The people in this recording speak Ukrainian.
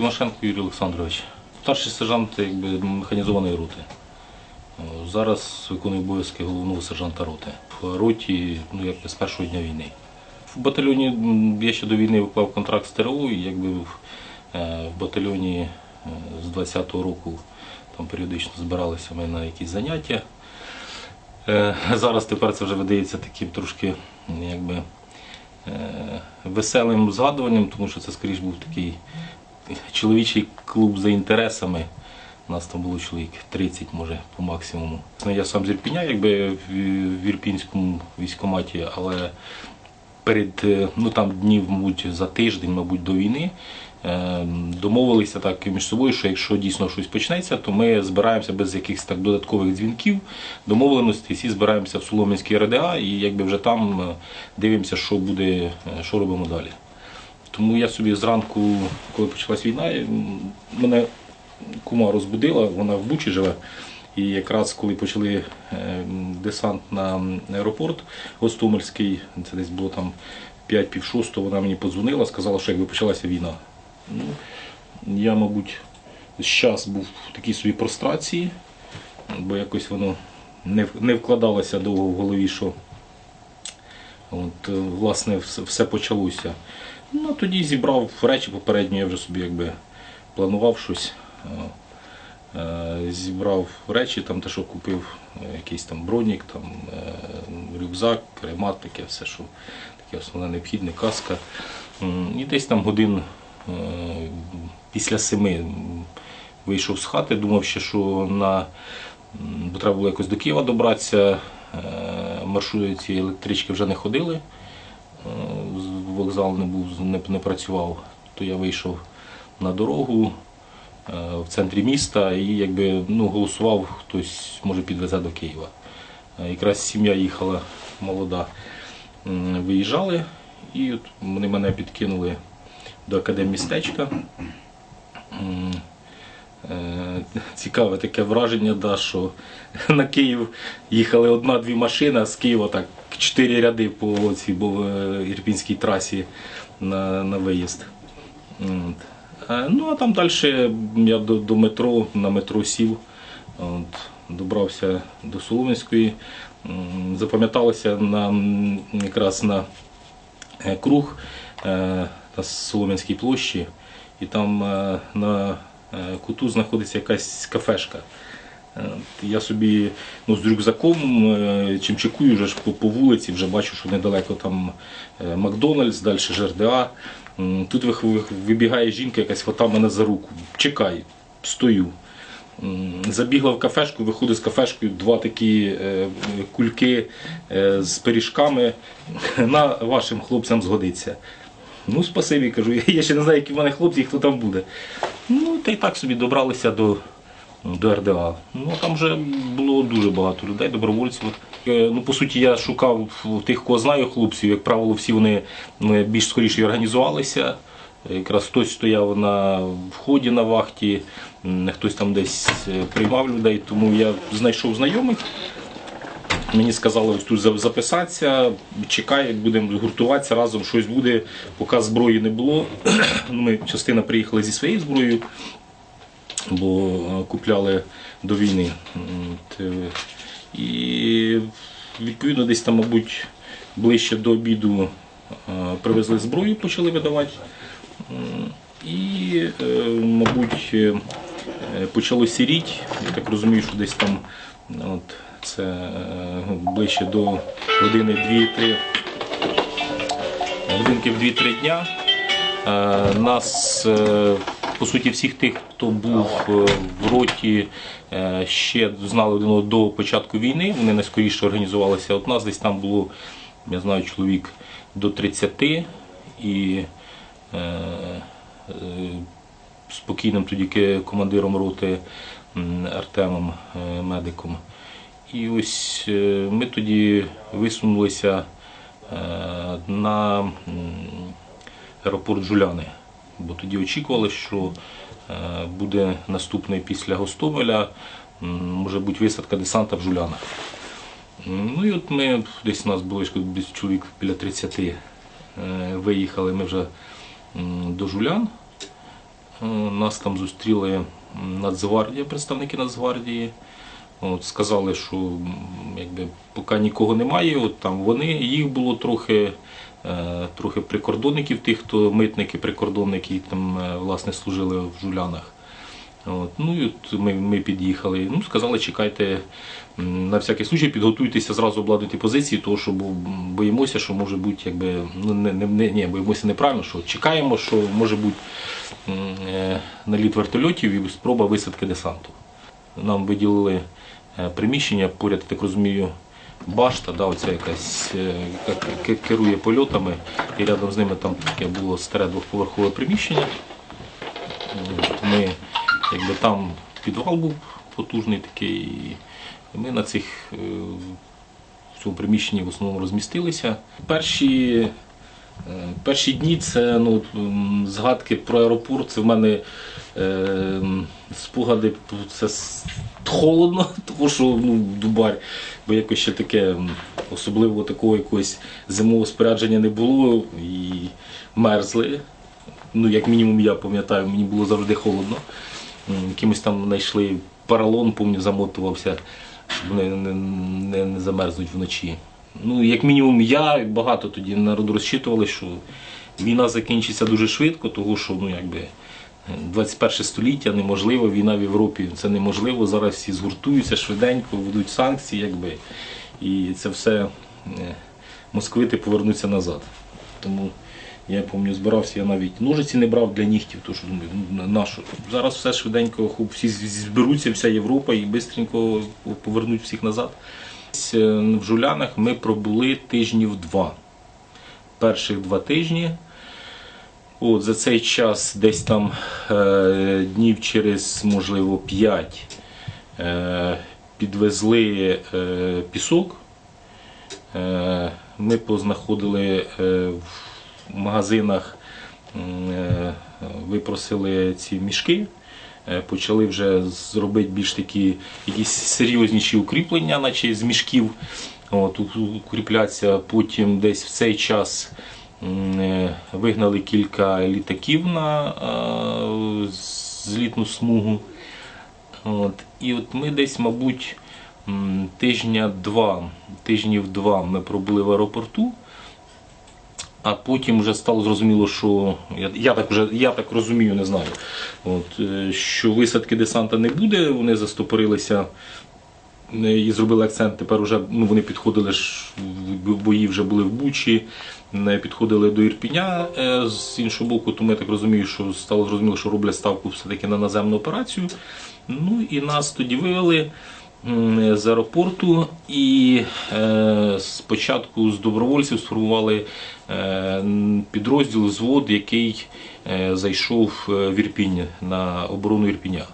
Тимошенко Юрій Олександрович, старший сержант якби, механізованої роти. Зараз виконую обов'язки головного сержанта роти. В роті ну, якби, з першого дня війни. В батальйоні я ще до війни виклав контракт з ТРО, і якби в, е, в батальйоні е, з 20-го року там періодично збиралися ми на якісь заняття. Е, Зараз тепер це вже видається таким трошки якби, веселим згадуванням, тому що це скоріш був такий чоловічий клуб за інтересами. У нас там було чоловік 30, може, по максимуму. Ну, Я сам з Ірпіня, якби в Ірпінському військкоматі, але перед е, ну там днів, мабуть, за тиждень, мабуть, до війни. е, Домовилися так між собою, що якщо дійсно щось почнеться, то ми збираємося без якихось так додаткових дзвінків, домовленостей, всі збираємося в Солом'янській РДА і якби вже там е, дивимося, що буде, що робимо далі. Тому я собі зранку, коли почалась війна, мене кума розбудила, вона в Бучі живе. І якраз коли почали е, десант на аеропорт Гостомельський, це десь було там 5 6 вона мені подзвонила, сказала, що якби почалася війна. Ну, я, мабуть, час був в такій собі прострації, бо якось воно не, вкладалося довго в голові, що От, е, власне, все почалося. Ну, тоді зібрав речі попередньо, я вже собі якби планував щось. Е, Зібрав речі, там те, що купив, е, якийсь там бронік, там, е, рюкзак, кремат, таке все, що таке основне необхідне, каска. І десь там годин після семи вийшов з хати, думав ще, що на бо треба було якось до Києва добратися. Маршрути електрички вже не ходили, вокзал не був, не, не працював. То я вийшов на дорогу е, в центрі міста і якби ну, голосував, хтось може підвезе до Києва. Е, Якраз сім'я їхала молода, виїжджали, і от вони мене підкинули до академмістечка. містечка. Цікаве таке враження, да, що на Київ їхали одна-дві машини, а з Києва так чотири ряди по цій е, ірпінській трасі на, на виїзд. От. Е, Ну а там далі я до, до метро, на метро сів, от, добрався до Солом'янської, запам'яталося на, якраз на е, круг е, на Солом'янській площі, і там е, на е, куту знаходиться якась кафешка. Е, Я собі ну, з рюкзаком е, чимчикую вже по, по вулиці, вже бачу, що недалеко там е, Макдональдс, далі ЖРДА. Тут вибігає жінка, якась хватає мене за руку. Чекай, стою. Забігла в кафешку, виходить з кафешкою два такі е, кульки е, з пиріжками. На вашим хлопцям згодиться. Ну, спасибі, кажу. Я ще не знаю, які в мене хлопці і хто там буде. Ну, та й так собі добралися до, до РДА. Ну, там вже було дуже багато людей, добровольців. Е, Ну, по суті, я шукав тих, кого знаю хлопців. Як правило, всі вони ну, більш скоріше організувалися. Якраз хтось стояв на вході на вахті, хтось там десь е, приймав людей, тому я знайшов знайомих. Мені сказали ось тут записатися, чекай, будемо гуртуватися разом, щось буде, поки зброї не було. Ну, Ми частина приїхали зі своєю зброєю, бо е, купляли до війни. Е, І відповідно десь там, мабуть, ближче до обіду е, привезли зброю, почали видавати. І, мабуть, почало сіріти. Я так розумію, що десь там от, це е, ближче до години 2-3 годинки в 2-3 дня. Е, Нас, е, по суті, всіх тих, хто був в роті, ще знали один до початку війни. Вони найскоріше організувалися. От нас десь там було, я знаю, чоловік до 30 і спокійним тоді командиром роти Артемом медиком. І ось е, ми тоді висунулися е, на аеропорт Жуляни, бо тоді очікували, що е, буде наступний після Гостомеля, може бути висадка десанта в Жулянах. Ну і от ми десь у нас було чоловік біля 30 е, виїхали ми вже до Жулян. Нас там зустріли Нацгвардія, представники Нацгвардії. От, сказали, що якби, поки нікого немає, от там вони, їх було трохи, е, трохи прикордонників, тих, хто митники, прикордонники там е, власне служили в жулянах. От, ну і от ми, ми під'їхали. Ну, сказали, чекайте на всякий случай, підготуйтеся зразу обладнати позиції, тому що бо- боїмося, що може бути, якби ну не, не, не ні, боїмося неправильно, що чекаємо, що може бути е, наліт вертольотів і спроба висадки десанту. Нам виділили е, приміщення, поряд, так розумію, башта, да, оця якась, е, яка керує польотами, і рядом з ними там таке було старе двохповерхове приміщення. Ми, якби там підвал був потужний такий, і ми на цих е, в цьому приміщенні в основному розмістилися. Перші, перші дні це ну, згадки про аеропорт. Це в мене е, спогади, це холодно, тому що ну, Дубар, бо якось ще таке особливо такого якогось зимового спорядження не було і мерзли. Ну, як мінімум, я пам'ятаю, мені було завжди холодно. Якимось там знайшли паралон, помню, замотувався, щоб не, не, не, не замерзнуть вночі. Ну, як мінімум, я багато тоді народу розчитували, що війна закінчиться дуже швидко, тому що ну, якби, е, 21 століття неможливо, війна в Європі це неможливо. Зараз всі згуртуються швиденько, ведуть санкції, якби, і це все е, московити повернуться назад. Тому я пам'ятаю, збирався, я навіть ножиці не брав для нігтів, тому що думаю, ну на що? Зараз все швиденько, всі зберуться, вся Європа і швидко повернуть всіх назад. Е, В Жулянах ми пробули тижнів два. Перших два тижні. От, за цей час десь там е, днів через, можливо, п'ять е, підвезли е, пісок. Е, Ми познаходили е, в магазинах, е, випросили ці мішки, почали вже зробити більш такі якісь серйозніші укріплення, наче з мішків. От, у- укріплятися. Потім десь в цей час е, вигнали кілька літаків на е, злітну смугу. От. І от ми десь, мабуть, тижня два, тижнів два ми пробули в аеропорту, а потім вже стало зрозуміло, що я, я так вже я так розумію, не знаю. От, е, що висадки десанта не буде, вони застопорилися е, і зробили акцент. Тепер вже ну, вони підходили ж бої вже були в Бучі, підходили до Ірпіня е, з іншого боку, тому я так розумію, що стало зрозуміло, що роблять ставку все-таки на наземну операцію. Ну і нас тоді вивели з аеропорту і е, спочатку з добровольців сформували е, підрозділ, звод, який е, зайшов в Ірпінь на оборону Ірпіня.